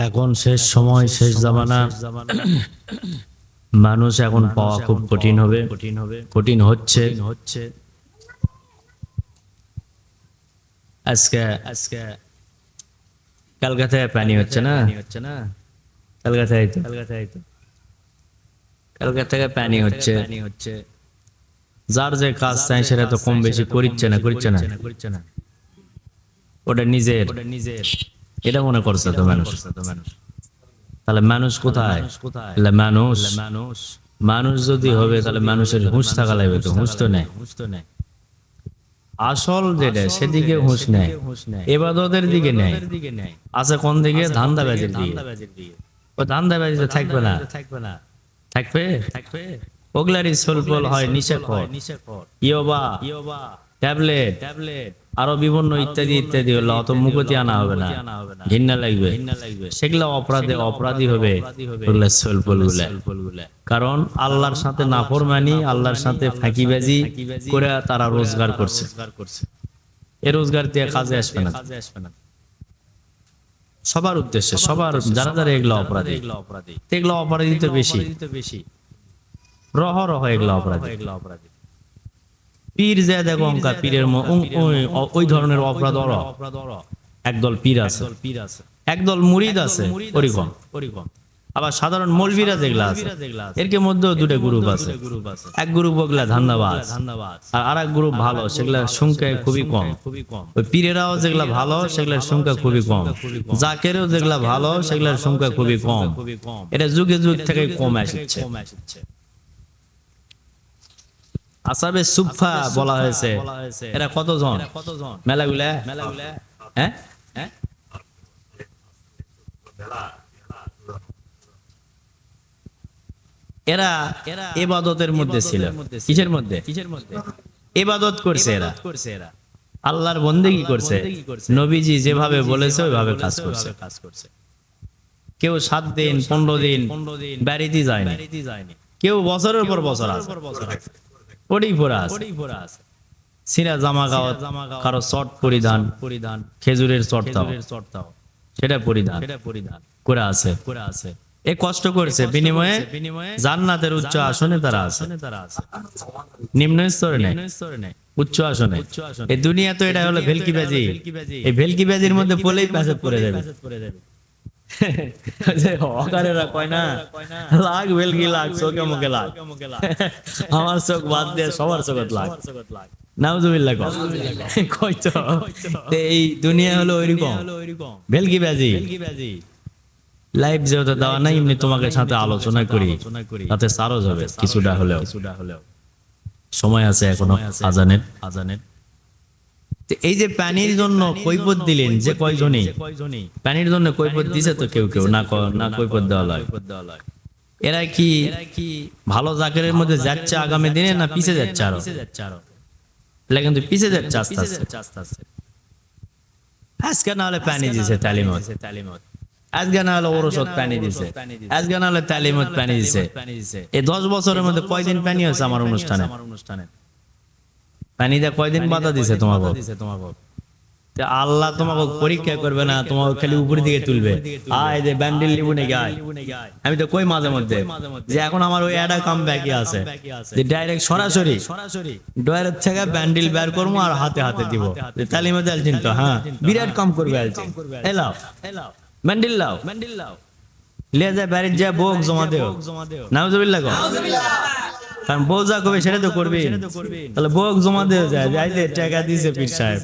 এখন শেষ সময় শেষ জামানা। মানুষ এখন পাওয়া খুব কঠিন হবে। কঠিন হচ্ছে। হচ্ছে। আজকে আজকে কলকাতায় পানি হচ্ছে না? হচ্ছে না। কলকাতায় তো। কলকাতায় তো। কলকাতা থেকে পানি হচ্ছে। হচ্ছে। যার যে কাজ চাই সেটা তো কম বেশি করিচ্ছে না। করিচ্ছে না করিচ্ছে না। ওটা নিজের। ওটা নিজের। এটা মনে করছে তো মানুষ? তাহলে মানুষ কোথায়? তাহলে মানুষ মানুষ মানুষ যদি হবে তাহলে মানুষের হুঁশ থাকা লাগবে তো হুঁশ তো নেই। হুঁশ তো নেই আসল যেটা সেদিকে হুঁশ নেই। এবাদতের দিকে নেই। আছে কোন দিকে? ধান্দাবাজির দিকে। ও ধান্দাবাজিতে থাকবে না? থাকবে? না থাকবে। থাকবে ওগলারি সলপল হয় নিশাখর ইয়োবা। ইয়োবা। ট্যাবলেট ট্যাবলেট আরও বিভিন্ন ইত্যাদি ইত্যাদি হলো, অত মুখতি আনা হবে না। ঘৃণা লাগবে। সেগুলো অপরাধে অপরাধী হবে কারণ আল্লাহর সাথে নাফরমানি, আল্লাহর সাথে ফাঁকিবাজি করে তারা রোজগার করছে। এ রোজগার দিয়ে কাজে আসবে না। সবার উদ্দেশ্যে, সবার যারা যারা এগুলো অপরাধী। এগুলো অপরাধী তো বেশি। বেশি রহ রহ এগুলো অপরাধী এগুলো অপরাধী। পীর যে দেখো অঙ্কা পীরের ওই- ধরনের অপরাধ একদল পীর আছে। একদল মুরিদ আছে পরিকম আবার সাধারণ মৌলবীরা যেগুলা আছে এর মধ্যেও দুটো গ্রুপ আছে। এক গ্রুপ ওগুলা ধান্দাবাজ। আর আর এক গ্রুপ ভালো সেগুলা কম। খুবই কম। ওই পীরেরাও যেগুলা ভালো সেগুলার সংখ্যা খুবই কম। জাকেরও যেগুলা ভালো সেগুলার সংখ্যা খুবই কম। এটা যুগে যুগ থেকে কম আসছে। আসাবে সুফা বলা হয়েছে। এরা কতজন? মেলাগুলা? হ্যাঁ? হ্যাঁ? এরা এবাদতের মধ্যে ছিল। কিসের মধ্যে? এবাদত করছে এরা। করছে এরা। আল্লাহর বন্দেগী করছে। নবীজি যেভাবে বলেছে ওইভাবে কাজ করছে। কাজ করছে। কেউ সাত দিন পনেরো দিন বাড়িতে যায়নি। কেউ বছরের পর বছর আছে। ওটাই পরে আছে। সিরা জামা গাওয়া কারও শর্ট পরিধান পরিধান খেজুরের শর্ট দাও। সেটা পরিধান। সেটা পরিধান। করে আছে। করে আছে। এ কষ্ট করছে। বিনিময়ে বিনিময়ে জান্নাতের উচ্চ আসনে তারা আছে। তারা আছে। নিম্ন স্তরে নেই। উচ্চ আসনে। এই দুনিয়া তো এটা হলো ভেলকিবাজি। এই ভেলকিবাজির মধ্যে পড়লেই প্যাসেজ পড়ে যাবে। যে হকারেরা কয় না? চোখে মুখে লাগ। আমার চোখ বাদ দিয়ে সবার চোখত নাউজুবিল্লাহ কয়। তো এই দুনিয়া হলো ওইরকম। ভেলকি বাজি? লাইভ যেহেতু দেওয়া নাই এমনি তোমাকে সাথে আলোচনা করি। তাতে সারজ হবে কিছুটা হলেও। কিছুটা হলেও সময় আছে এখনও। আজানের। আজানের। এই যে পানির জন্য কৈপত দিলেন যে কয়জনই? পানির জন্য কৈপত দিছে তো কেউ কেউ না না কৈপত দেওয়া লয়। এরা কি ভালো জাকেরের মধ্যে যাচ্ছে আগামী দিনে না পিছে যাচ্ছে আরও? এরা কিন্তু পিছে যাচ্ছে আস্তে আস্তে। আজকে না হলে পানি দিছে তালিমত। আজকে না হলে ওরসত পানি দিছে। আজকে না হলে তালিমত পানি দিছে। এই দশ বছরের মধ্যে কয়দিন পানি হয়েছে আমার অনুষ্ঠানে? পানি দিয়ে কয়দিন বাধা দিছে তোমাকে? তা আল্লাহ তোমাকে পরীক্ষা করবে না তোমাকে খালি উপরের দিকে তুলবে। আয় যে ব্যান্ডেল লিবু নাকি আয়? আমি তো কই মাঝে মধ্যে? যে এখন আমার ওই অ্যাডা কাম ব্যাকি আছে। যে ডাইরেক্ট সরাসরি সরাসরি ডয়ারের থেকে ব্যান্ডেল বের করব আর হাতে হাতে দিব। যে তালিমে আলছিন তো হ্যাঁ। বিরাট কাম করবে আলছিন এলাও ব্যান্ডেল লাও। ব্যান্ডেল লাও। লিয়ে যায় বাড়ির যা বোক জমা দেও। নাউজুবিল্লাহ। কারণ বউ যা করবে সেটা তো করবে তাহলে বোক জমা দেওয়া যায় যাইতে টাকা দিছে পীর সাহেব।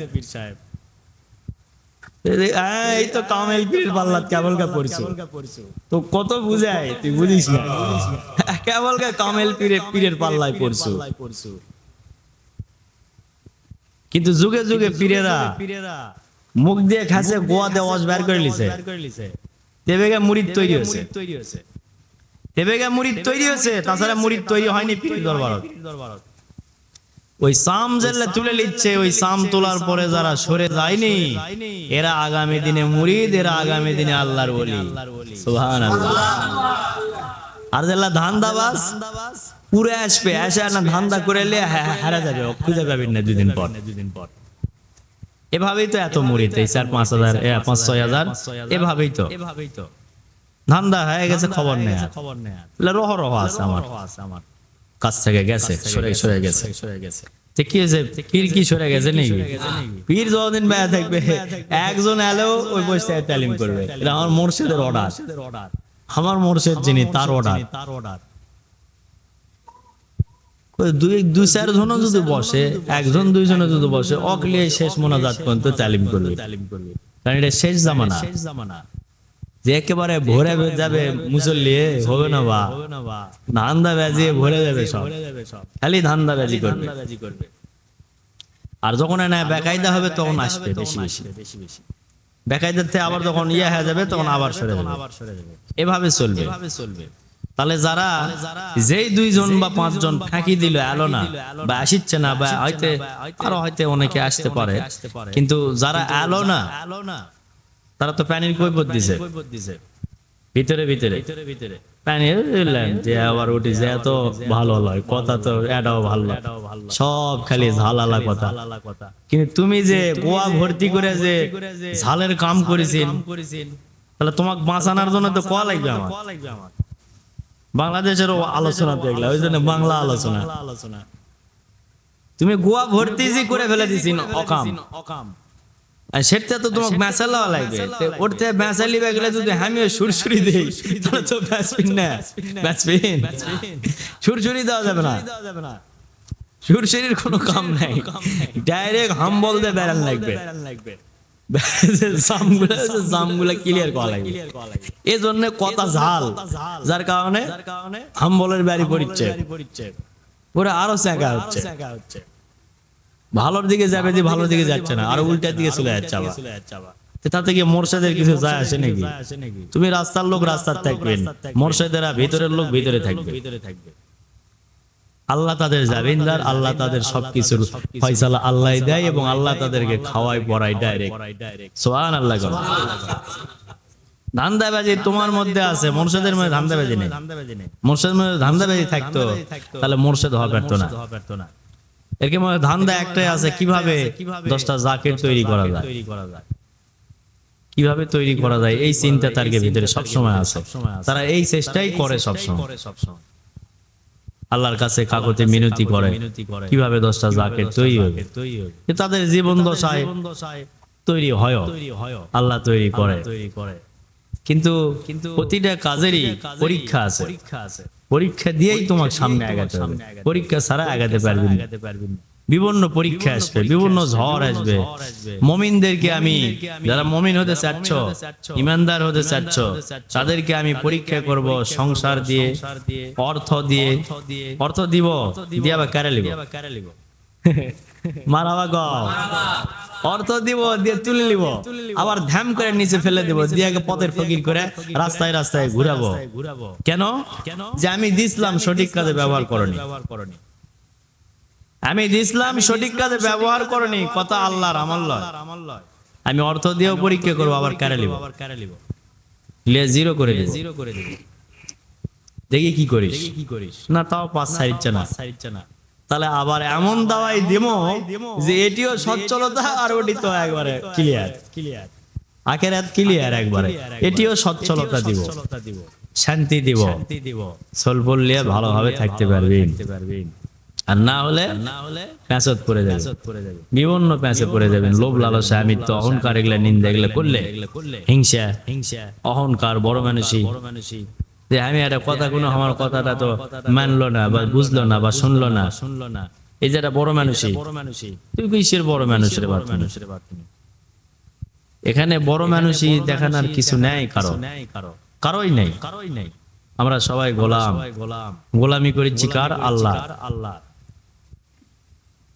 এই তো কামেল পীরের পাল্লাত কেবল পড়ছো তো কত বুঝায় তুই বুঝিস না। কেবল কামেল পীরের পীরের পাল্লায় পড়ছো কিন্তু যুগে যুগে পীরেরা মুখ দিয়ে খাসে গোয়া দিয়ে ওয়াজ বের করে লিছে। দেবেগা মুরিদ তৈরি হয়েছে। দেবেগা মুরিদ তৈরি হয়েছে, তাছাড়া মুরিদ তৈরি হয়নি পীরের দরবারত। ওই সাম জেলে তুলে নিচ্ছে, ওই সাম তোলার পরে যারা সরে যায়নি, এরা আগামী দিনে মুরিদ এরা আগামী দিনে আল্লাহর বলি সুবহান আর যেলা ধান্দাবাজ, পুরে আসবে, এসে না ধান্দা করে এলে হারা যাবে খুঁজে পাবেন না দুদিন পর। দুদিন পর এভাবেই তো এত মুরিদ এই চার পাঁচ হাজার পাঁচ ছয় হাজার এভাবেই তো এভাবেই তো। ধান্দা হয়ে গেছে খবর নেই আর। খবর নেই আর। রহ রহ আছে আমার। আমার। কাছ থেকে গেছে সরে সরে গেছে। সরে গেছে। কি হয়েছে? পীর কি সরে গেছে নাকি? পীর যতদিন ব্যয় থাকবে একজন এলেও ওই বসে তালিম করবে। এটা আমার মোর্শেদের অর্ডার আমার মোর্শেদ যিনি তার অর্ডার তার অর্ডার দুই দুই চার জনও যদি বসে একজন দুইজনে যদি বসে অকলিয়ে শেষ মোনাজাত পর্যন্ত তালিম করবে। তালিম করবে। কারণ এটা শেষ জামানা। শেষ জামানা। যে একেবারে ভরে যাবে মুসল্লি হবে না বা? ধান্দা বাজিয়ে ভরে যাবে সব। খালি ধান্দা বাজি করবে। আর যখন না বেকায়দা হবে তখন আসবে বেশি বেশি বেকায়দার থেকে আবার যখন ইয়ে হয়ে যাবে তখন আবার সরে যাবে। এভাবে চলবে। চলবে। তাহলে যারা যেই দুইজন বা পাঁচজন ফাঁকি দিল এলো না বা আসিচ্ছে না বা হয়তো আরও হয়তো অনেকে আসতে পারে। কিন্তু যারা এলো না তারা তো প্যানির কৈবত দিছে। ভিতরে ভিতরে। প্যানির যে আবার উঠি যে এত ভালো লয় কথা তো এটাও ভালো সব খালি ঝালালা কথা। কিন্তু তুমি যে গোয়া ভর্তি করে যে ঝালের কাম করেছেন। তাহলে তোমাকে বাঁচানোর জন্য তো কয়া লাগবে আমার? বাংলাদেশেরও আলোচনা দেখলাম ওই জন্য বাংলা আলোচনা। আলোচনা। তুমি গোয়া ভর্তি করে ফেলে দিছিন অকাম। অকাম। আর সেটা তো তোমাকে বেঁচা লওয়া লাগবে। ওরতে বেঁচা লিবে গেলে যদি আমিও সুরসুরি দেই তাহলে তো বেচবিন না। বেচবিন সুরসুরি দেওয়া যাবে না। সুরসুরির কোনো কাম নাই। ডাইরেক্ট হাম্বল দিয়ে বেড়ান লাগবে। লাগবে। জামগুলা ক্লিয়ার করা লাগবে। ক্লিয়ার করা লাগবে। এই জন্য কথা ঝাল। যার কারণে হাম্বলের বাড়ি পড়ছে বাড়ি পুরো আরও চাকা হচ্ছে। ভালোর দিকে যাবে যে ভালোর দিকে যাচ্ছে না। আর উল্টার দিকে চলে যাচ্ছে আবার। মোরশেদের কিছু যায় আসে নাকি? তুমি রাস্তার লোক রাস্তার থাকবেন। মোরশেদেরা ভিতরের লোক ভিতরে থাকবে। আল্লাহ তাদের জামিনদার আল্লাহ তাদের সবকিছুর ফয়সালা আল্লাহ দেয় এবং আল্লাহ তাদেরকে খাওয়াই ডাইরেক্ট সোহান আল্লাহ করো। ধান্দাবাজি তোমার মধ্যে আছে। মোরশেদের মধ্যে ধান্দাবাজি নেই। ধান্দাবাজি নেই। মোরশেদের মধ্যে ধান্দাবাজি থাকতো। তাহলে মোরশেদ হওয়া পারতো না। হওয়া পারতো না এর কি মধ্যে ধান্দা একটাই আছে? কীভাবে দশটা জাকের তৈরি করা যায়? কীভাবে তৈরি করা যায়? এই চিন্তা তার ভিতরে সবসময় আছে। আছে। তারা এই চেষ্টাই করে সবসময়। করে সবসময়। আল্লাহর কাছে কাগজে মিনতি করে। মিনতি করে। কীভাবে দশটা জাকের তৈরি হবে? তাদের জীবন দশায় তৈরি হয়। তৈরি হয়। আল্লাহ তৈরি করে। তৈরি করে। কিন্তু কিন্তু প্রতিটা কাজেরই পরীক্ষা আছে। পরীক্ষা আছে। পরীক্ষা দিয়েই তোমার সামনে আগাতে হবে। পরীক্ষা ছাড়া আগাতে পারবি না। আগাতে পারবেন না। বিভিন্ন পরীক্ষা আসবে বিভিন্ন ঝড় আসবে। মমিনদেরকে আমি যারা মমিন হতে চাচ্ছ মমিন হতে চাচ্ছ, ইমানদার হতে চাচ্ছ তাদেরকে আমি পরীক্ষা করব সংসার দিয়ে অর্থ দিয়ে অর্থ দিব, দিয়ে আবার কারে লিব? মারাবা অর্থ দিব, দিয়ে তুলে নিব। আবার করে নিচে ফেলে দিব, দিয়ে পথের ফকির করে রাস্তায় রাস্তায় ঘুরাবো। কেন? যে আমি দিছিলাম সঠিক কাজে ব্যবহার করনি। আমি দিছিলাম সঠিক কাজে ব্যবহার করনি, কথা আল্লাহর লয়। আমি অর্থ দিয়েও পরীক্ষা করব, আবার কারে লে জিরো করে জিরো করে দেখি কি করিস। কি করিস না, তাও পাঁচ সাইডছে না সাইডছে না। তাহলে আবার এমন দাওয়াই দিমো যে এটিও সচ্ছলতা আর ওটি তো একবারে ক্লিয়ার ক্লিয়ার আখের হাত ক্লিয়ার একবারে। এটিও সচ্ছলতা দিব। শান্তি দিব। শান্তি দিব। সোল ভালোভাবে থাকতে পারবি। আর না হলে না হলে প্যাঁচত পড়ে যাবে। বিভিন্ন প্যাঁচে পড়ে যাবেন লোভ লালসা আমি তো অহংকার এগুলা নিন্দা এগুলা করলে হিংসা হিংসা। অহংকার বড় মানুষই। বড় মানুষই। যে আমি একটা কথা কোনো আমার কথাটা তো মানলো না বা বুঝলো না বা শুনলো না। শুনলো না এই যেটা বড় মানুষই বড় মানুষই। তুই কিসের বড় মানুষের মানুষের এখানে বড় মানুষই দেখানোর কিছু নেই কারও। কারোই নেই। কারোই নেই আমরা সবাই গোলাম। গোলাম গোলামি করেছি কার আল্লাহ আল্লাহ।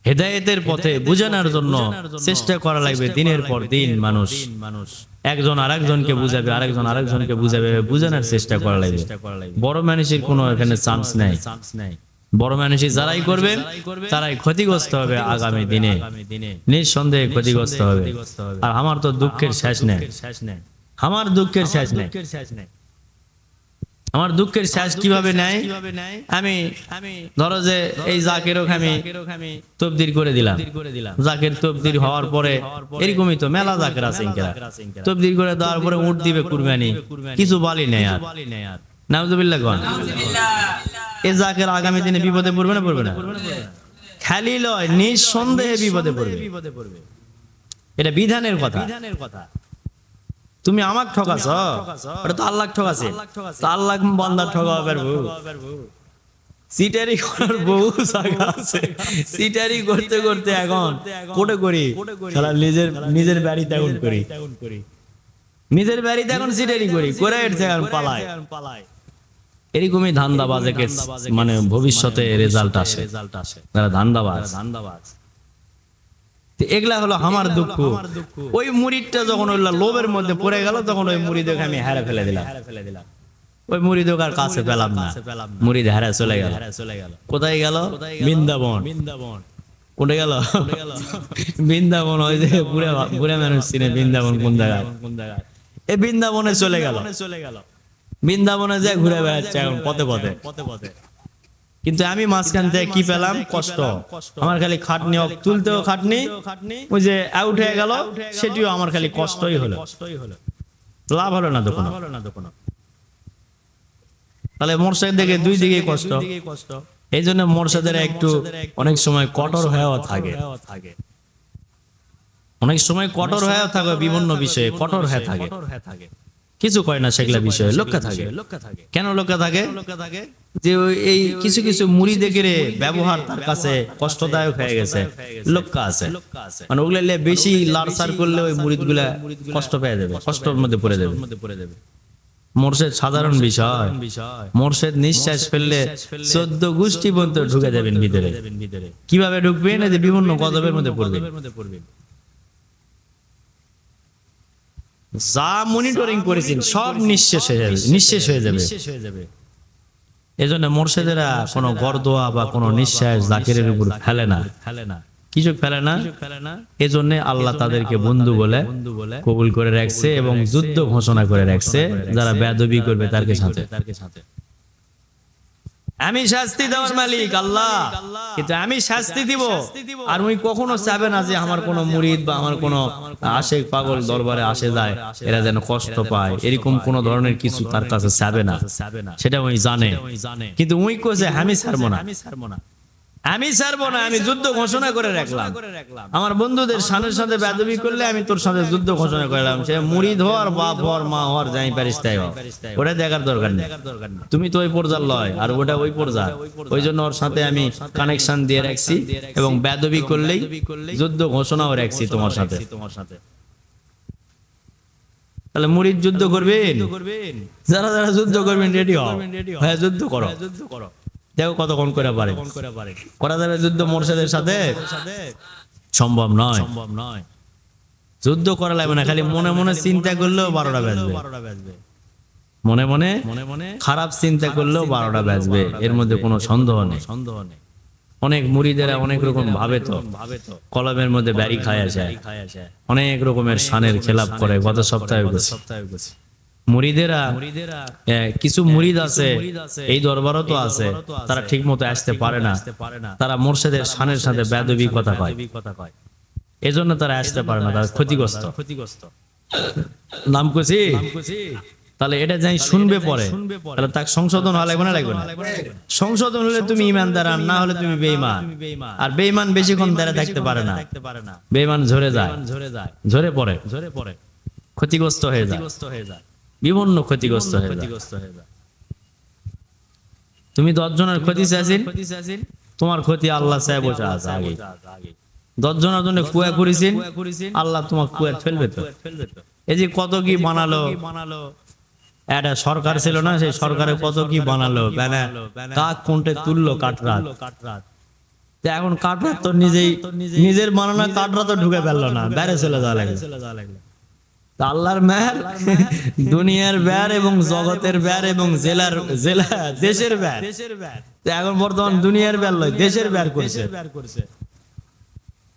হেদায়েতের পথে বুঝানোর জন্য চেষ্টা করা লাগবে দিনের পর দিন মানুষ মানুষ। একজন আরেকজনকে বুঝাবে, আরেকজন আরেকজনকে বুঝাবে বুঝানোর চেষ্টা করা লাগবে। বড় মানুষের কোনো এখানে চান্স নাই। বড় মানুষই যারাই করবে, তারাই ক্ষতিগ্রস্ত হবে আগামী দিনে। নিঃসন্দেহে ক্ষতিগ্রস্ত হবে। আর আমার তো দুঃখের শেষ নেই। আমার দুঃখের শেষ নেই। আমার দুঃখের শেষ কীভাবে নেয়? আমি আমি ধরো যে এই জাকেরও আমি তবদির করে দিলাম। জাকের তবদির হওয়ার পরে এরকমই তো মেলা জাকের আছে তবদির করে দেওয়ার পরে উঠ দিবে কুরবানি। কিছু বলি নেই আর। নাউজুবিল্লাহ গন এই জাকের আগামী দিনে বিপদে পড়বে না পড়বে না? খালি লয় নিঃসন্দেহে বিপদে পড়বে। বিপদে পড়বে। এটা বিধানের কথা। বিধানের কথা। তুমি আমাক ঠকাছ? ওটা তো আল্লাহ ঠকাছে। তো আল্লাহ বন্দার ঠকাবে পারব সিটারি করার বহু জায়গা আছে। সিটারি করতে করতে এখন কোটে করি। শালা নিজের নিজের বাড়িতে এখন করি। নিজের বাড়িতে এখন সিটারি করি। করে এসে এখন পালায় এরকমই ধান্দাবাজেকে মানে ভবিষ্যতে রেজাল্ট আসে। আসে। তারা ধান্দাবাজ। ধান্দাবাজ। এগুলা হলো আমার দুঃখ। ওই মুড়িটা যখন ওই লোভের মধ্যে পড়ে গেল তখন ওই মুড়ি দেখে আমি হারে ফেলে দিলাম। ওই মুড়ি দোকার কাছে পেলাম না। মুড়ি হারা চলে গেল। কোথায় গেল? বৃন্দাবন। বৃন্দাবন কোটে গেল? বৃন্দাবন ওই যে বুড়ে বুড়ে মানুষ চিনে বৃন্দাবন কোন জায়গায় এই বৃন্দাবনে চলে গেল। চলে গেল বৃন্দাবনে যায় ঘুরে বেড়াচ্ছে এখন পথে পথে পথে পথে। কিন্তু আমি মাঝখান থেকে কি পেলাম? কষ্ট। আমার খালি খাটনি তুলতেও খাটনি ওই যে আউট হয়ে গেল সেটিও আমার খালি কষ্টই হলো। লাভ হলো না দোকান তাহলে মোরশেদ দেখে দুই দিকে কষ্ট। এই জন্য মোরশেদের একটু অনেক সময় কঠোর হয়েও থাকে। অনেক সময় কঠোর হয়েও থাকে বিভিন্ন বিষয়ে কঠোর হয়ে থাকে। কিছু কয় না সেগুলা বিষয়ে লক্ষ্য থাকে। কেন লক্ষ্য থাকে? যে এই কিছু কিছু মুড়ি দেখে রে ব্যবহার তার কাছে কষ্টদায়ক হয়ে গেছে লক্ষ্য আছে। মানে ওগুলা নিয়ে বেশি লাড়সার করলে ওই মুড়িদগুলা কষ্ট পেয়ে যাবে কষ্টের মধ্যে পড়ে যাবে মোরশেদ সাধারণ বিষয়। মোরশেদ নিঃশ্বাস ফেললে চোদ্দ গোষ্ঠী পর্যন্ত ঢুকে যাবেন ভিতরে। কীভাবে ঢুকবেন? বিভিন্ন গজবের মধ্যে পড়বেন। যা মনিটরিং করেছেন সব নিঃশেষ হয়ে যাবে নিঃশেষ হয়ে যাবে। এই জন্য মোর্শেদেরা কোনো গর্দোয়া বা কোনো নিঃশ্বাস জাকিরের উপর ফেলে না। ফেলে না। কিছু ফেলে না। এজন্য আল্লাহ তাদেরকে বন্ধু বলে কবুল করে রাখছে এবং যুদ্ধ ঘোষণা করে রাখছে যারা বেদবি করবে তার সাথে। তার সাথে। আমি শাস্তি দেওয়ার মালিক আল্লাহ। কিন্তু আমি শাস্তি দিব। আর উনি কখনো চাবে না যে আমার কোনো মুরিদ বা আমার কোনো আশেক পাগল দরবারে আসে যায় এরা যেন কষ্ট পায়। এরকম কোন ধরনের কিছু তার কাছে চাবে না। সেটা উনি জানে। কিন্তু উনি কোসে আমি ছাড়বো না। আমি ছাড়বো না, আমি যুদ্ধ ঘোষণা করে রাখলাম। আমার বন্ধুদের সানের সাথে বেদবি করলে আমি তোর সাথে যুদ্ধ ঘোষণা করলাম। সে মুড়ি ধর, বাপ হর, মা হর, যাই পারিস তাই ওটা দেখার দরকার নেই। তুমি তো ওই পর্যার লয়, আর ওটা ওই পর্যার ওই জন্য ওর সাথে আমি কানেকশন দিয়ে রাখছি এবং বেদবি করলেই যুদ্ধ ঘোষণাও রাখছি তোমার সাথে। তোমার সাথে তাহলে মুড়ির যুদ্ধ করবেন? যারা যারা যুদ্ধ করবেন রেডি হ্যাঁ যুদ্ধ করো যুদ্ধ করো। দেখো কতক্ষণ করে পারে। করা যাবে যুদ্ধ মোর্শেদের সাথে? সম্ভব নয়। সম্ভব নয়। যুদ্ধ করা লাগবে না খালি মনে মনে চিন্তা করলেও বারোটা বাজবে। মনে মনে মনে মনে খারাপ চিন্তা করলেও বারোটা বাজবে। এর মধ্যে কোনো সন্দেহ নেই। সন্দেহ নেই। অনেক মুড়িদেরা অনেক রকম ভাবে তো। ভাবে তো। কলমের মধ্যে ব্যারি খায় আছে অনেক রকমের সানের খেলাপ করে গত সপ্তাহে সপ্তাহে মুড়িদেরা কিছু মুড়িদ আছে এই দরবারও তো আছে তারা ঠিক মতো আসতে পারে না। তারা মোর্শেদের সানের সাথে বেদবি কথা কয়। এজন্য তারা আসতে পারে না তারা ক্ষতিগ্রস্ত। ক্ষতিগ্রস্ত। নাম কুচি তাহলে এটা যাই শুনবে পরে। তাহলে তাকে সংশোধন হওয়া লাগবে না লাগবে না? সংশোধন হলে তুমি ইমানদার আর না হলে তুমি বেঈমান। আর বেঈমান বেশিক্ষণ দাঁড়া থাকতে পারে না। বেঈমান ঝরে যায়। ঝরে যায়। ঝরে পড়ে। ঝরে পড়ে। ক্ষতিগ্রস্ত হয়ে যায়। বিভিন্ন ক্ষতিগ্রস্ত হয়ে তুমি দশ জনের ক্ষতি চাইছেন তোমার ক্ষতি আল্লাহ বসে আছে আগে দশ জনের জন্য কুয়া করেছেন আল্লাহ তোমার কুয়া ফেলবে তো। এই যে কত কি বানালো? বানালো? একটা সরকার ছিল না সেই সরকারে কত কি বানালো? কাক কোনটে তুললো কাটরাত এখন কাটরাত তো নিজেই নিজের বানানো কাটরা তো ঢুকে ফেলল না বাইরে চলে যাওয়া লাগে আল্লাহর মেহর দুনিয়ার ব্যার এবং জগতের ব্যার এবং জেলার জেলা, দেশের ব্যার। তো এখন বর্তমান দুনিয়ার ব্যার লয়, দেশের ব্যার করছে।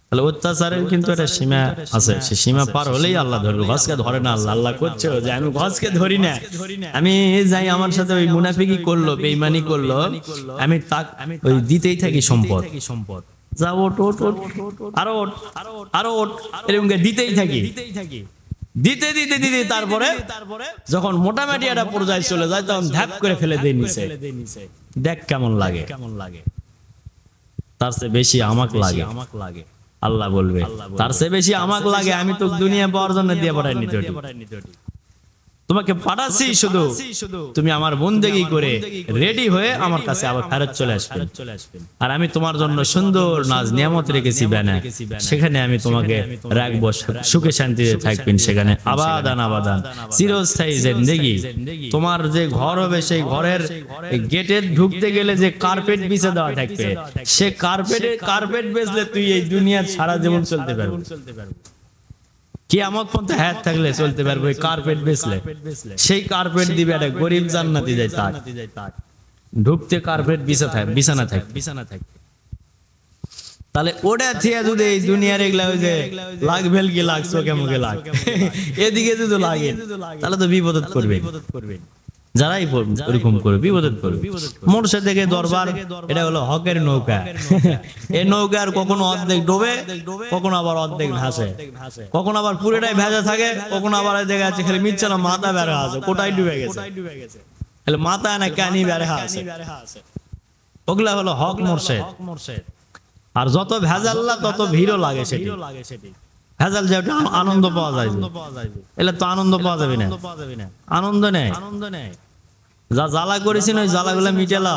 তাহলে অত্যাচারের কিন্তু একটা সীমা আছে, সে সীমা পার হলেই আল্লাহ ধরবে। ঘসকে ধরে না আল্লাহ আল্লাহ করছে যে আমি ঘসকে ধরি না। আমি যাই আমার সাথে ওই মুনাফিকি করল বেইমানি করল, আমি তাক, ওই দিতেই থাকি সম্পদ। সম্পদ যা ওট ওট ওট আরও ওট আরও ওট এরকম করে দিতেই থাকি। দিতে দিতে দিতে তারপরে যখন মোটামুটি একটা পর্যায়ে চলে যায় তখন ধ্যাপ করে ফেলে দেয় নিচে দেখ কেমন লাগে। কেমন লাগে। তার চেয়ে বেশি আমাক লাগে। আমাক লাগে। আল্লাহ বলবে। তার চেয়ে বেশি আমাক লাগে আমি তো দুনিয়া পাওয়ার জন্য দিয়ে পাঠাই নিতে তোমাকে পাঠাচ্ছি শুধু। তুমি আমার বন্দেগি করে রেডি হয়ে আমার কাছে আবার ফেরত চলে আসবে। আর আমি তোমার জন্য সুন্দর নাজ নিয়ামত রেখেছি ব্যানা সেখানে আমি তোমাকে রাখব সুখে শান্তিতে থাকবেন সেখানে। আবাদান আবাদান চিরস্থায়ী জিন্দেগি। তোমার যে ঘর হবে সেই ঘরের গেটে ঢুকতে গেলে যে কার্পেট বিছে দেওয়া থাকবে সে কার্পেটে কার্পেট বেচলে তুই এই দুনিয়ার সারা জীবন চলতে পারবি। চলতে পারবি কি আমার পর্যন্ত থাকলে চলতে পারবে কার্পেট বেচলে। সেই কার্পেট দিবে একটা গরিব জান্নাতি যায় তাক ঢুকতে কার্পেট বিছা থাকে বিছানা থাকে। বিছানা থাকে। তাহলে ওটা থিয়া যদি এই দুনিয়ার এগুলা ওই যে লাগ ভেল কি লাগ চোখে মুখে লাগ এদিকে যদি লাগে তাহলে তো বিপদত করবে করবে যারাই ওরকম করবে বিপদত করবে মোরসে থেকে দরবার এটা হলো হকের নৌকা। এই নৌকার কখনো অর্ধেক ডোবে কখনো আবার অর্ধেক ভাসে। কখনো আবার পুরোটাই ভেজা থাকে কখনো আবার দেখা যাচ্ছে খালি মিচ্ছে না মাথা বেড়া আছে কোটাই ডুবে গেছে। তাহলে মাথা না কানি বেড়া আছে। ওগুলা হলো হক মোরশেদ। আর যত ভেজাল্লা তত ভিড়ও লাগে সেটি ভেজাল যে একটা আনন্দ পাওয়া যায় এলে তো আনন্দ পাওয়া যাবে না। আনন্দ নেই। আনন্দ নেই। যা জ্বালা করেছেন ওই জ্বালাগুলা মিটেলা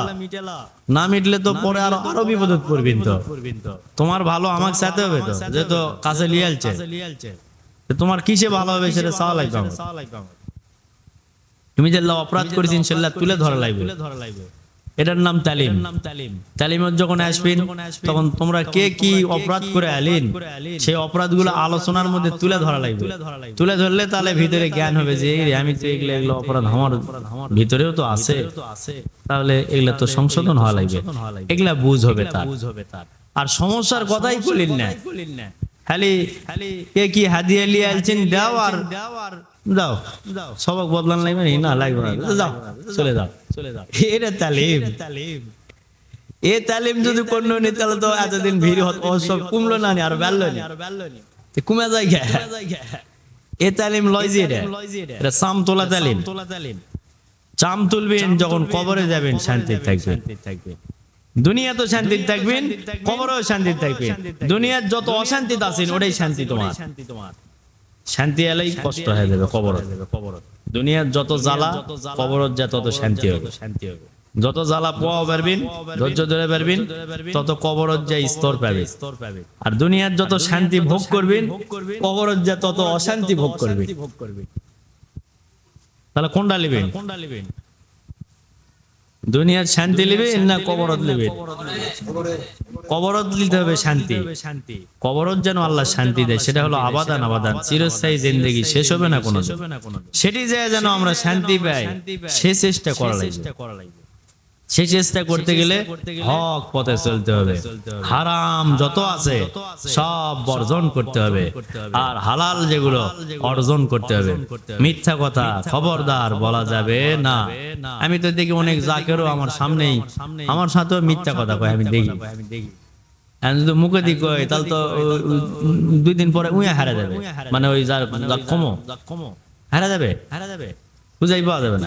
না মিটলে তো পরে আরও আরও বিপদত পড়বেন তো। তোমার ভালো আমাকে সাথে হবে তো যেহেতু কাছে লিয়ালছে তোমার কিসে ভালো হবে সেটা চাওয়া লাগবে তুমি যে অপরাধ করেছেন সেটা তুলে ধরা লাগবে। এটার নাম তালিম। তালিমের যখন আসবেন তখন তোমরা কে কি অপরাধ করে আলিন? সেই অপরাধগুলো আলোচনার মধ্যে তুলে ধরা লাগবে। তুলে ধরলে তাহলে ভিতরে জ্ঞান হবে যে আমি তো এগুলো এগুলো অপরাধ আমার ভিতরেও তো আছে। তাহলে এগুলা তো সংশোধন হওয়া লাগবে। এগুলা বুঝ হবে তার। আর সমস্যার কথাই বলিন না। খালি কে কি হাদিয়া লিয়ে আলছেন দাও আর দাও সবক বদলান লাগবে না লাগবে না। যাও চলে যাও চলে যাও। এটা তালিম। তালিম। এ তালিম যদি নি তাহলে তো এতদিন ভিড় হত সব কমলো না নি আর নি। তো কমে যায় গে এ তালিম লয় যে এটা এটা সাম তোলা তালিম। চাম তুলবেন যখন কবরে যাবেন শান্তি থাকবেন। দুনিয়া তো শান্তি থাকবেন কবরেও শান্তি থাকবেন। দুনিয়ার যত অশান্তিতে আছেন ওটাই শান্তি তোমার। শান্তি এলেই কষ্ট হয়ে যাবে কবর দুনিয়ার যত জ্বালা কবরত যা তত শান্তি হবে। শান্তি হবে। যত জ্বালা পোয়া পারবেন ধৈর্য ধরে পারবেন তত কবরত যা স্তর পাবে। স্তর পাবে। আর দুনিয়ার যত শান্তি ভোগ করবেন কবরত যা তত অশান্তি ভোগ করবে। ভোগ করবে। তাহলে কোনটা নেবেন কোনটা নেবেন দুনিয়ার শান্তি নেবে না কবরত নেবে? কবরত নিতে হবে শান্তি। শান্তি। কবরত যেন আল্লাহ শান্তি দেয় সেটা হলো আবাদান আবাদান। চিরস্থায়ী জিন্দগি শেষ হবে না কোনো সেটি যায় যেন আমরা শান্তি পাই সে চেষ্টা করা লাগবে। সে চেষ্টা করতে গেলে হক পথে চলতে হবে। হারাম যত আছে সব বর্জন করতে হবে। আর হালাল যেগুলো অর্জন করতে হবে। মিথ্যা কথা খবরদার বলা যাবে না। আমি তো দেখি অনেক জাকেরও আমার সামনেই। আমার সাথেও মিথ্যা কথা কয় আমি দেখি। যদি মুখে দিক তাহলে তো দুই দিন পরে উইয়া হারা যাবে। মানে ওই যার কমো। হারা যাবে? হারা যাবে। বুঝাই পাওয়া যাবে না।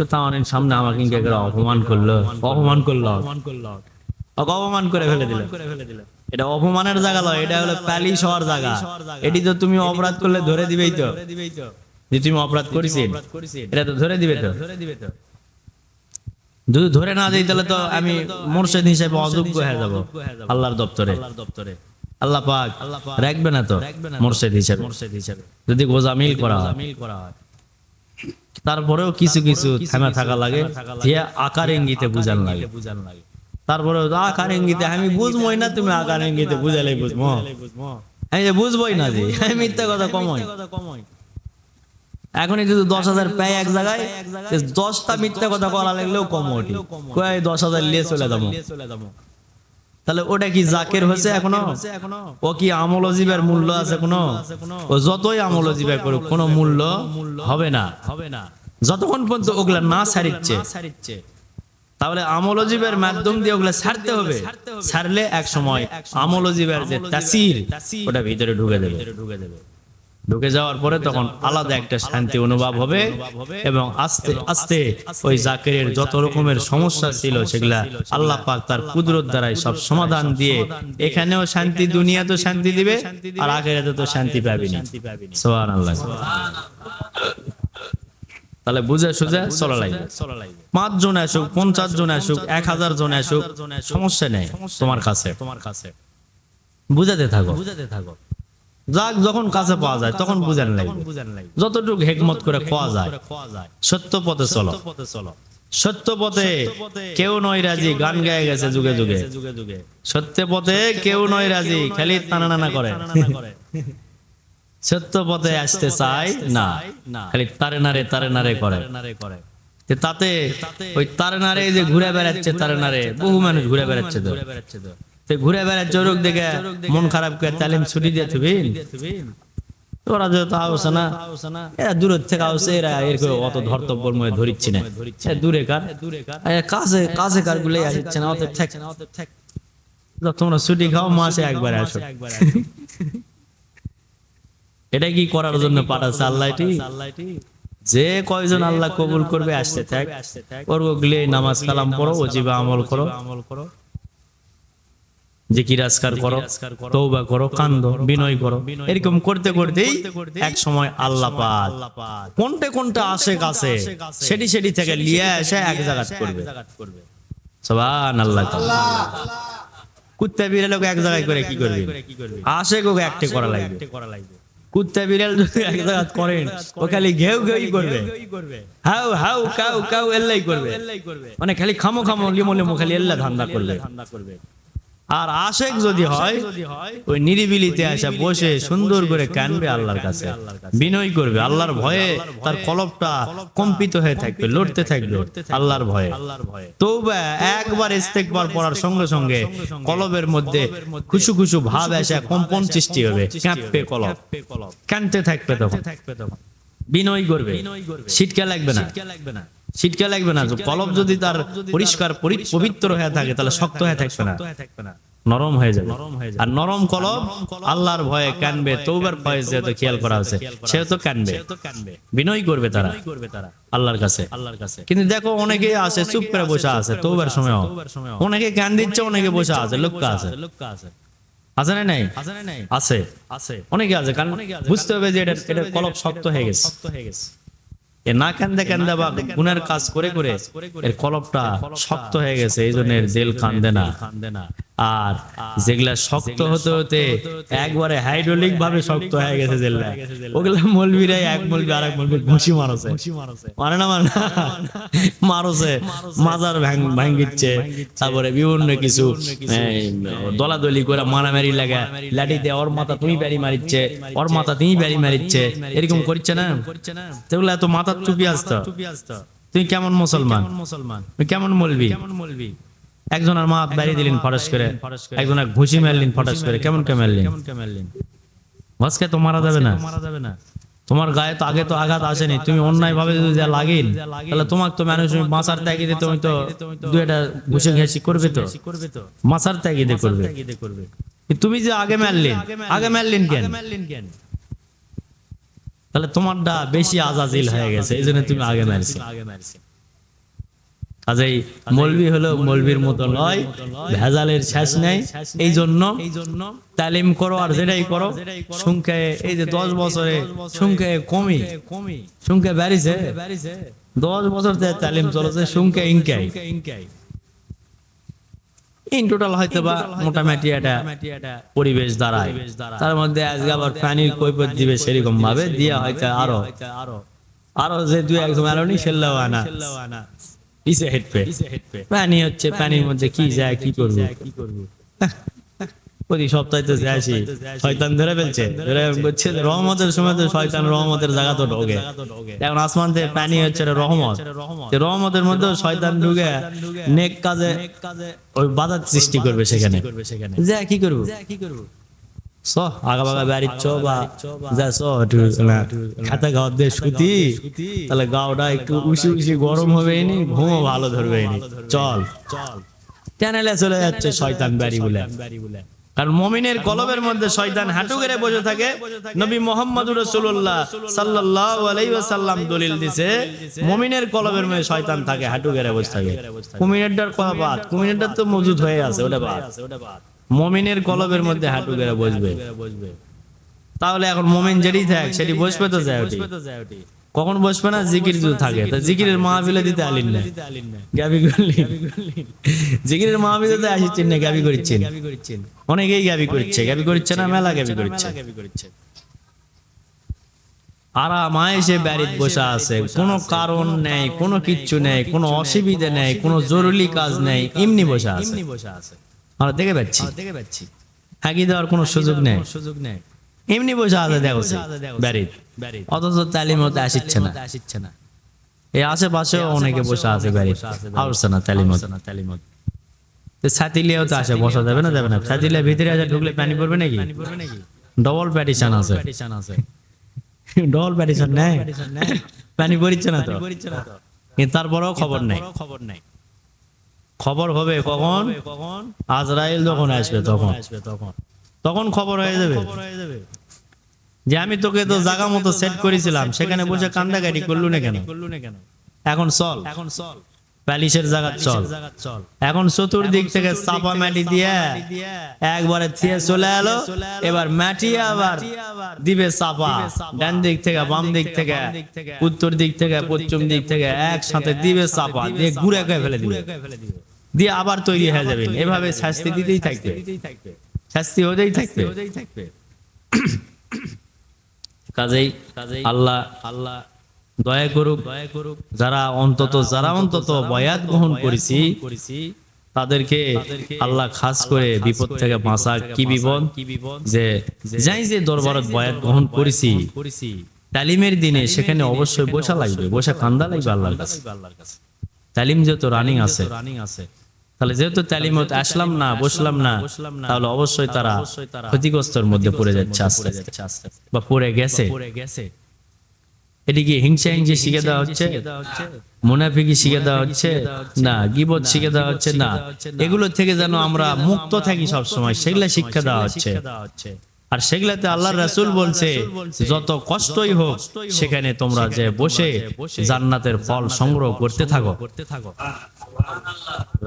তো তাওয়ানের সামনে আমাকে অপমান করল। অপমান করল। অপমান করে ফেলে দিল। এটা অপমানের জায়গা লয়, এটা হলো প্যালিশ হওয়ার জায়গা। এটি তো তুমি অপরাধ করলে ধরে দিবেই তো। যে তুমি অপরাধ করেছি এটা তো ধরে দিবে তো। যদি ধরে না দিই, তাহলে তো আমি মোরশেদ হিসেবে অযোগ্য হয়ে যাব আল্লাহর দপ্তরে। আল্লাহ পাক রাখবে না তো মোরশেদ হিসেবে। যদি গোজামিল করা হয়। তারপরেও কিছু কিছু থেমে থাকা লাগে যে আকার ইঙ্গিতে বুঝান লাগে। তারপরে আকার ইঙ্গিতে আমি বুঝবই না তুমি আকার ইঙ্গিতে বুঝালে বুঝব। আমি যে বুঝবই না যে আমি মিথ্যা কথা কমই। এখনই যদি দশ হাজার পাই এক জায়গায় দশটা মিথ্যা কথা বলা লাগলেও কম ওঠে। কয় দশ হাজার লিয়ে চলে যাব। তাহলে ওটা কি জাকের হয়েছে এখনও? ও কি আমলজীবের মূল্য আছে কোনো? ও যতই আমলজীবে করুক কোনো মূল্য হবে না। হবে না। যতক্ষণ পর্যন্ত ওগুলা না সারিচ্ছে। তাহলে আমলজীবের মাধ্যম দিয়ে ওগুলা ছাড়তে হবে। ছাড়লে এক সময় আমলজীবের যে তাসির ওটা ভিতরে ঢুকে দেবে। ঢুকে দেবে। ঢুকে যাওয়ার পরে তখন আলাদা একটা শান্তি অনুভব হবে এবং আস্তে আস্তে ওই জাকেরের যত রকমের সমস্যা ছিল সেগুলা আল্লাহ পাক তার কুদরত দ্বারাই সব সমাধান দিয়ে এখানেও শান্তি দুনিয়াতেও শান্তি দিবে আর আখেরাতে তো শান্তি পাবি না। সুবহানাল্লাহ। তাহলে বুঝে সুঝে চলা লাগবে। পাঁচ জন আসুক পঞ্চাশ জন আসুক এক হাজার জন আসুক সমস্যা নেই তোমার কাছে। তোমার কাছে। বুঝাতে থাকো। বুঝাতে থাকো। যাক, যখন কাছে পাওয়া যায়, তখন বুঝান লাগবে। যতটুকু হেকমত করে খাওয়া যায়, সত্য পথে চলো। সত্য পথে কেউ নয় রাজি, গান গায়ে গেছে যুগে যুগে। সত্য পথে কেউ নয় রাজি, খালি টানা নানা করে। সত্য পথে আসতে চায় না, খালি তারে নারে তারে নারে করে। তাতে ওই তারে নারে যে ঘুরে বেড়াচ্ছে, তারে নারে বহু মানুষ ঘুরে বেড়াচ্ছে তে। ঘুরে বেড়াচ্ছে ওরক দেখে মন খারাপ করে তালিম ছুটি দিয়ে থুবি ওরা না, এরা দূরের থেকে এরা এরকম অত মধ্যে ধরিচ্ছি না। দূরে কার? কাছে কাছে কারগুলো আসছে না অত ঠেক তোমরা ছুটি খাও, মাসে একবার আসো। এটা কি করার জন্য পাঠাচ্ছে আল্লাহটি যে কয়জন আল্লাহ কবুল করবে, আসতে থাক। করব গিয়ে নামাজ কালাম পড়ো ওজিবা আমল করো আমল করো। যে কি রাজকার করো তৌবা করো কান্দ বিনয় করো। এরকম করতে করতেই এক সময় আল্লাহ পাক কোনটে কোনটা আসে কাছে সেটি সেটি থেকে লিয়ে এসে এক জায়গা করবে। সবান আল্লাহ কুত্তা বিড়াল এক জায়গায় করে কি করবে? আসে গোকে একটে করা লাগবে। কুত্তা বিড়াল যদি এক জায়গা করেন ও খালি ঘেউ ঘেউ করবে। হাউ হাউ কাউ কাউ এল্লাই করবে। মানে খালি খামো খামো লিমো লিমো খালি এল্লা ধান্দা করবে। আর আশেক যদি হয় ওই নিরিবিলিতে আসা বসে সুন্দর করে কানবে আল্লাহর কাছে। বিনয় করবে আল্লাহর ভয়ে তার কলবটা কম্পিত হয়ে থাকবে লড়তে থাকবে আল্লাহর ভয়ে। তৌবা একবার ইস্তেকবার পড়ার সঙ্গে সঙ্গে কলবের মধ্যে খুশু খুশু ভাব আসে কম্পন সৃষ্টি হবে কাঁপবে কলব। কানতে থাকবে তখন। বিনয় করবে। শীতকে লাগবে না। শীতকে লাগবে না কলব যদি তার পরিষ্কার পবিত্র হয়ে থাকে তাহলে শক্ত হয়ে থাকবে না। নরম হয়ে যাবে। আর নরম কলব আল্লাহর ভয়ে কানবে তৌবার ভয়ে যেহেতু খেয়াল করা আছে সেহেতু কানবে। বিনয় করবে তারা আল্লাহর কাছে। আল্লাহর কাছে। কিন্তু দেখো অনেকে আছে চুপ করে বসে আছে তৌবার সময় অনেকে কান দিচ্ছে অনেকে বসে আছে লোকটা আছে। আছে না নাই? আছে আছে। অনেকে আছে কারণ বুঝতে হবে যে এটা এটা কলব শক্ত হয়ে গেছে। এ না কান্দে কান্দে বা গুনার কাজ করে করে এর কলপটা শক্ত হয়ে গেছে এই জন্য এর জেল কান্দে না। আর যেগুলা শক্ত হতে হতে একবারে হাইড্রোলিক ভাবে শক্ত হয়ে গেছে জেলটা ওগুলা মলবিরাই এক মলবি আর এক মলবি ঘুষি মারছে। মানে না মানে মারছে। মাজার ভাঙ- ভাঙ্গিচ্ছে তারপরে বিভিন্ন কিছু দলাদলি করে মারামারি লাগা। লাঠি দিয়ে ওর মাথা তুমি ব্যারি মারিচ্ছে। ওর মাথা তুমি ব্যারি মারিচ্ছে। এরকম করছে না? সেগুলো এত মাথার চুপি আসতো। তুই কেমন মুসলমান? মুসলমান? কেমন মলবি? কেমন মলবি? একজন আর মা বাড়ি দিলেন ফরাস করে। একজন আর ঘুষি মারলেন ফটাস করে কেমন কে মারলেন কেমন কে মারলেন ভসকে তো মারা যাবে না। মারা যাবে না। তোমার গায়ে তো আগে তো আঘাত আসেনি তুমি অন্যায় ভাবে যদি যা লাগিন তাহলে তোমার তো মানুষ মাসার ত্যাগিতে তুমি তো দু একটা ঘুষে ঘেঁষি করবে তো। করবে তো। মাসার ত্যাগিতে করবে। তুমি যে আগে মারলেন আগে মারলেন কেন? তাহলে তোমারটা বেশি আজাজিল হয়ে গেছে এই জন্য তুমি আগে মারছো আগে মারছো হলো মতো নয়, ভেজালের শেষ নেই এই জন্য তালিম করো আর যেটাই করো সংখ্যায় এই যে দশ বছরে সংখ্যায় কমি সংখ্যা বেড়েছে, দশ বছর তালিম চলেছে সংখ্যা ইনকাই। ইন টোটাল হয়তো বা মোটামুটি একটা পরিবেশ দাঁড়ায়। তার মধ্যে আজকে আবার পানির কৈপত দিবে সেরকম ভাবে, দিয়ে হয়তো আরও। আরও যে দুই একজন আরও নি সেল্লাও আনা। পিছে হেঁটবে পানি হচ্ছে পানির মধ্যে কি যায় কি করব? কি করব? প্রতি সপ্তাহে তো শয়তান ধরে ফেলছে। ধরে বলছে রহমতের সময় তো শয়তান রহমতের জায়গা তো ঢোকে এখন আসমান থেকে পানি হচ্ছে রহমত। রহমতের মধ্যে শয়তান ঢুকে নেক কাজে ওই বাধার সৃষ্টি করবে সেখানে। যা কি করব? কি করব? তাহলে গাওটা একটু গরম হবে নি ভালো ধরবে নি চল। চল যাচ্ছে শয়তান বাড়ি বলে। কারণ মমিনের কলবের মধ্যে শয়তান হাঁটু গেড়ে বসে থাকে। নবী মোহাম্মদ রসুল্লাহ সাল্লাহ দলিল দিছে, মমিনের কলবের মধ্যে শয়তান থাকে, হাঁটু গেড়ে বসে থাকে। কুমিনেরটার কথা বাদ তো মজুদ হয়ে আছে, ওটা বাদ মমিনের কলবের মধ্যে হাঁটু গেড়ে বসবে। তাহলে এখন মমিন যেটি থাক সেটি বসবে তো যায় কখন বসবে না? জিকির যদি থাকে। তা জিকিরের মাহফিলে দিতে আলিন না। গাবি করলি। জিকিরের মাহফিলে তো আসিচ্ছেন না গাবি করছেন অনেকেই গাবি করছে। গাবি করছে না মেলা গাবি করছে। আরামা এসে বাড়িতে বসে আছে। কোনো কারণ নেই কোনো কিচ্ছু নেই কোনো অসুবিধা নেই কোনো জরুরি কাজ নেই এমনি বসে আছে। আমরা দেখে পাচ্ছি। দেখে পাচ্ছি। হাঁকি দেওয়ার কোনো সুযোগ নেই। সুযোগ নেই। এমনি বসে আছে দেখো অথচ তালিম হতে আসিচ্ছে না। আসিচ্ছে না। এই আশেপাশেও অনেকে বসে আছে আসছে না তালিমত ছাতিলিয়াও তো আসে বসা যাবে না যাবে না। ভিতরে আসে ঢুকলে পানি পড়বে নাকি? ডবল প্যাটিশন আছে। ডবল প্যাটিশন নেই। পানি পড়ছে না তো। তারপরেও খবর নেই। খবর নেই। খবর হবে কখন? আজরাইল যখন আসবে তখন। তখন খবর হয়ে যাবে। যে আমি তোকে তো জায়গা মতো সেট করেছিলাম, সেখানে বসে কান্দাকাটি করলু না কেন? এখন চল। এখন চল প্যালিশের জায়গা চল। এখন চতুর্দিক থেকে চাপা মাটি দিয়ে একবারে থিয়ে চলে এলো। এবার মাটি আবার দিবে চাপা। ডান দিক থেকে, বাম দিক থেকে, উত্তর দিক থেকে, পশ্চিম দিক থেকে একসাথে দিবে চাপা। দিয়ে ঘুরে ফেলে দিবে। দিয়ে আবার তৈরি হয়ে যাবে। এভাবে শাস্তি দিতেই থাকবে। শাস্তি হতেই থাকবে। কাজেই আল্লাহ আল্লাহ দয়া করুক দয়া করুক। যারা অন্তত যারা অন্তত বয়াত গ্রহণ করেছি তাদেরকে আল্লাহ খাস করে বিপদ থেকে বাঁচা কি বিপদ? যে যাই যে দরবারত বয়াত গ্রহণ করেছি তালিমের দিনে সেখানে অবশ্যই বসা লাগবে বসা কান্দা লাগবে আল্লাহর কাছে। তালিম যেহেতু রানিং আছে। রানিং আছে। তাহলে যেহেতু তালিমত আসলাম না বসলাম না তাহলে অবশ্যই তারা ক্ষতিগ্রস্তর মধ্যে পড়ে যাচ্ছে আস্তে আস্তে বা পড়ে গেছে। এটি কি হিংসা হিংসি শিখে দেওয়া হচ্ছে? মুনাফিকি শিখে দেওয়া হচ্ছে? না গিবত শিখে দেওয়া হচ্ছে না। এগুলো থেকে যেন আমরা মুক্ত থাকি সব সময় সেগুলা শিক্ষা দেওয়া হচ্ছে। আর সেগুলাতে আল্লাহ রাসূল বলছে যত কষ্টই হোক সেখানে তোমরা যে বসে জান্নাতের ফল সংগ্রহ করতে থাকো। করতে থাকো।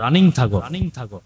রানিং থাকো। রানিং থাকো।